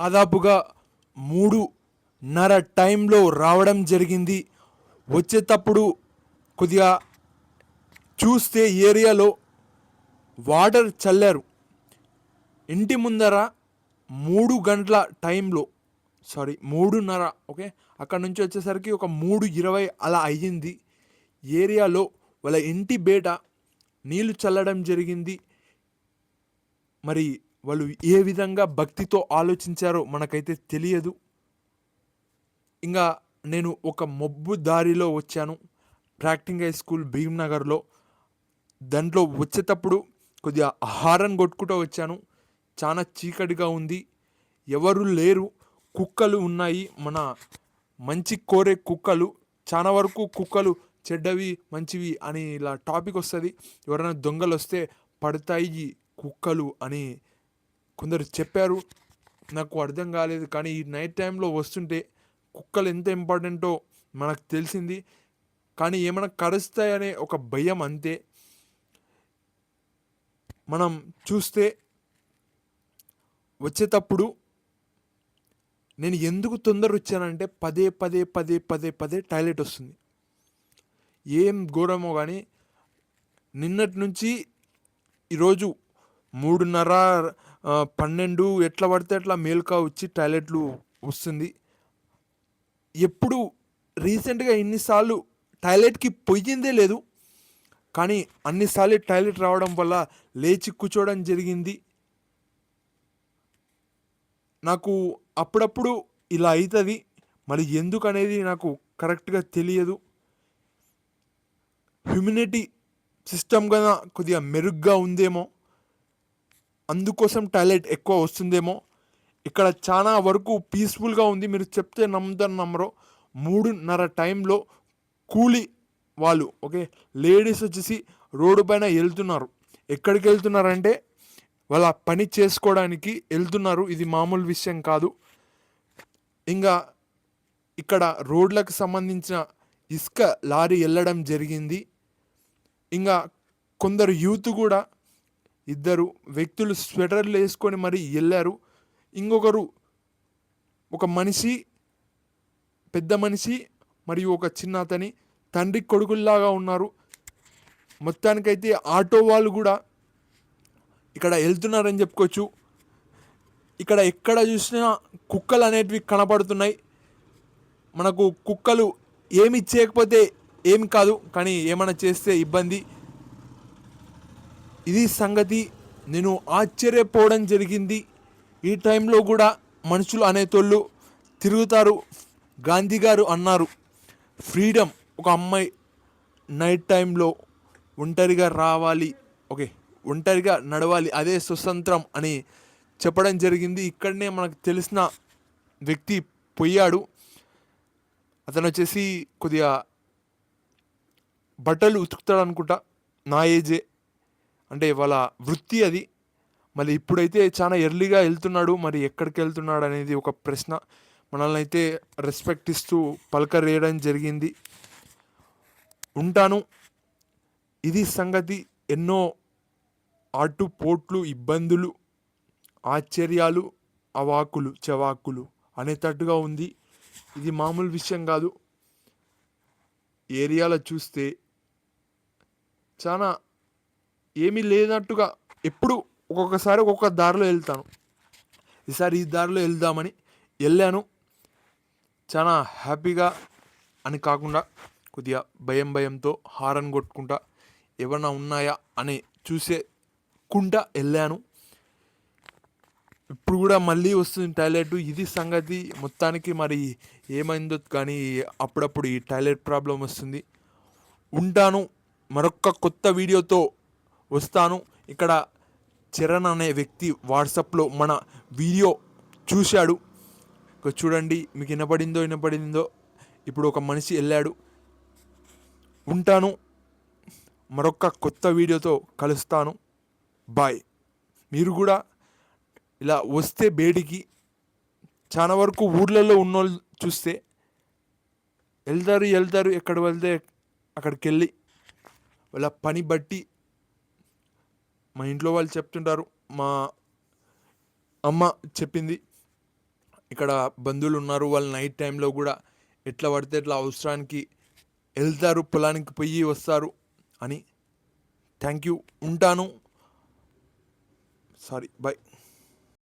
దాదాపుగా మూడున్నర టైంలో రావడం జరిగింది. వచ్చేటప్పుడు కొద్దిగా చూస్తే ఏరియాలో వాటర్ చల్లారు. ఇంటి ముందర మూడు గంటల టైంలో సారీ మూడున్నర ఓకే అక్కడ నుంచి వచ్చేసరికి ఒక మూడు ఇరవై అలా అయ్యింది. ఏరియాలో వాళ్ళ ఇంటి బేట నీళ్ళు చల్లడం జరిగింది. మరి వాళ్ళు ఏ విధంగా భక్తితో ఆలోచించారో మనకైతే తెలియదు. ఇంకా నేను ఒక మబ్బు దారిలో వచ్చాను. ప్రాక్టింగ్ హై స్కూల్ భీమ్నగర్లో. దాంట్లో వచ్చేటప్పుడు కొద్దిగా హారన్ కొట్టుకుంటూ వచ్చాను. చాలా చీకటిగా ఉంది. ఎవరు లేరు. కుక్కలు ఉన్నాయి. మన మంచి కోరే కుక్కలు. చాలా వరకు కుక్కలు చెడ్డవి మంచివి అని ఇలా టాపిక్ వస్తుంది. ఎవరైనా దొంగలు వస్తే పడతాయి కుక్కలు అని కొందరు చెప్పారు నాకు అర్థం కాలేదు కానీ ఈ నైట్ టైంలో వస్తుంటే కుక్కలు ఎంత ఇంపార్టెంటో మనకు తెలిసింది. కానీ ఏమైనా కరుస్తాయనే ఒక భయం అంతే. మనం చూస్తే వచ్చేటప్పుడు నేను ఎందుకు తొందర వచ్చానంటే పదే పదే పదే పదే పదే టాయిలెట్ వస్తుంది. ఏం ఘోరమో కానీ నిన్నటి నుంచి ఈరోజు మూడున్నర పన్నెండు ఎట్లా పడితే అట్లా మేల్కా వచ్చి టాయిలెట్లు వస్తుంది. ఎప్పుడు రీసెంట్గా ఇన్నిసార్లు టాయిలెట్కి పొయ్యిందే లేదు. కానీ అన్నిసార్లు టాయిలెట్ రావడం వల్ల లేచి కూర్చోవడం జరిగింది. నాకు అప్పుడప్పుడు ఇలా అవుతుంది మరి ఎందుకు అనేది నాకు కరెక్ట్గా తెలియదు. హ్యూమినిటీ సిస్టమ్ కదా కొద్దిగా మెరుగ్గా ఉందేమో. అందుకోసం టాయిలెట్ ఎక్కువ వస్తుందేమో. ఇక్కడ చాలా వరకు పీస్ఫుల్గా ఉంది. మీరు చెప్తే నమ్ముతారు నమ్మరో. మూడున్నర టైంలో కూలి వాళ్ళు ఓకే లేడీస్ వచ్చేసి రోడ్డు పైన వెళ్తున్నారు. ఎక్కడికి వెళ్తున్నారంటే వాళ్ళ పని చేసుకోవడానికి వెళ్తున్నారు. ఇది మామూలు విషయం కాదు. ఇంకా ఇక్కడ రోడ్లకు సంబంధించిన ఇసుక లారీ వెళ్ళడం జరిగింది. ఇంకా కొందరు యూత్ కూడా ఇద్దరు వ్యక్తులు స్వెటర్లు వేసుకొని మరి వెళ్ళారు. ఇంకొకరు ఒక మనిషి పెద్ద మనిషి మరియు ఒక చిన్న అతని తండ్రి కొడుకుల్లాగా ఉన్నారు. మొత్తానికైతే ఆటో వాళ్ళు కూడా ఇక్కడ వెళ్తున్నారని చెప్పుకోవచ్చు. ఇక్కడ ఎక్కడ చూసినా కుక్కలు అనేటివి కనపడుతున్నాయి. మనకు కుక్కలు ఏమి చేయకపోతే ఏమి కాదు కానీ ఏమైనా చేస్తే ఇబ్బంది. ఇది సంగతి నేను ఆశ్చర్యపోవడం జరిగింది. ఈ టైంలో కూడా మనుషులు అనేతోళ్ళు తిరుగుతారు. గాంధీ గారు అన్నారు ఫ్రీడమ్ ఒక అమ్మాయి నైట్ టైంలో ఒంటరిగా రావాలి ఓకే ఒంటరిగా నడవాలి అదే స్వతంత్రం అని చెప్పడం జరిగింది. ఇక్కడనే మనకు తెలిసిన వ్యక్తి పోయాడు. అతను వచ్చేసి కొద్దిగా బట్టలు ఉతుకుతాడు అనుకుంటా. నా ఏజే. అంటే వాళ్ళ వృత్తి అది. మళ్ళీ ఇప్పుడైతే చాలా ఎర్లీగా వెళ్తున్నాడు మరి ఎక్కడికి వెళ్తున్నాడు అనేది ఒక ప్రశ్న. మనల్ని అయితే రెస్పెక్ట్ ఇస్తూ పలకరేయడం జరిగింది. ఉంటాను. ఇది సంగతి ఎన్నో ఆటు పోట్లు ఇబ్బందులు ఆశ్చర్యాలు అవాకులు చవాకులు అనేటట్టుగా ఉంది. ఇది మామూలు విషయం కాదు. ఏరియాలో చూస్తే చాలా ఏమీ లేనట్టుగా ఎప్పుడు ఒక్కొక్కసారి ఒక్కొక్క దారిలో వెళ్తాను. ఈసారి ఈ దారిలో వెళ్దామని వెళ్ళాను. చాలా హ్యాపీగా అని కాకుండా కొద్దిగా భయం భయంతో హారన్ కొట్టుకుంటా ఏమన్నా ఉన్నాయా అని చూసే కుంటా వెళ్ళాను. ఇప్పుడు కూడా మళ్ళీ వస్తుంది టాయిలెట్. ఇది సంగతి మొత్తానికి మరి ఏమైందో కానీ అప్పుడప్పుడు ఈ టాయిలెట్ ప్రాబ్లం వస్తుంది. ఉంటాను. మరొక కొత్త వీడియోతో వస్తాను. ఇక్కడ చరణ్ అనే వ్యక్తి వాట్సాప్లో మన వీడియో చూశాడు. చూడండి మీకు వినపడిందో వినపడిందో. ఇప్పుడు ఒక మనిషి వెళ్ళాడు. ఉంటాను. మరొక కొత్త వీడియోతో కలుస్తాను. బాయ్. మీరు కూడా ఇలా వస్తే బేడికి చాలా వరకు ఊర్లలో ఉన్నోళ్ళు చూస్తే వెళ్తారు వెళ్తారు ఎక్కడ వెళ్తే అక్కడికి వెళ్ళి. వాళ్ళ పని బట్టి మా ఇంట్లో వాళ్ళు చెప్తుంటారు మా అమ్మ చెప్పింది ఇక్కడ బంధువులు ఉన్నారు వాళ్ళు నైట్ టైంలో కూడా ఎట్లా పడితే ఎట్లా అవసరానికి వెళ్తారు పొలానికి పోయి వస్తారు అని. థ్యాంక్ యూ ఉంటాను. Sorry bye